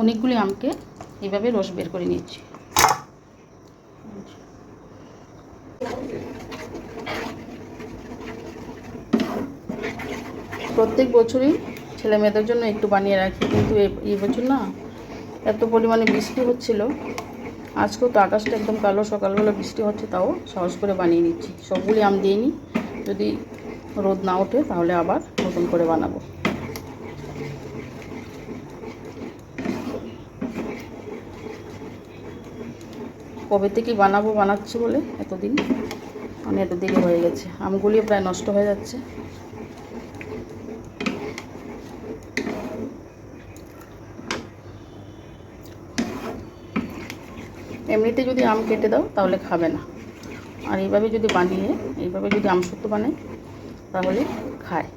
অনেকগুলি আমকে এইভাবে রস বের করে নিচ্ছি প্রত্যেক বছরই ছেলে মেয়েদের জন্য একটু বানিয়ে রাখি, কিন্তু এই বছর না এত পরিমাণে বৃষ্টি হচ্ছিল। আজকেও তো আকাশটা একদম কালো, সকালবেলা বৃষ্টি হচ্ছে, তাও সাহস করে বানিয়ে নিচ্ছি। সবগুলি আম দিইনি, যদি রোদ না ওঠে তাহলে আবার নতুন করে বানাবো। কবে থেকে বানাবো, বানাচ্ছি বলে এতদিন? মানে এত দেরি হয়ে গেছে। আমগুলিও প্রায় নষ্ট হয়ে যাচ্ছে। এমনিতে যদি আম কেটে দাও, তাহলে খাবে না। আর এইভাবে যদি বানিয়ে, এইভাবে যদি আম শুক্তো বানাই তাহলে খায়।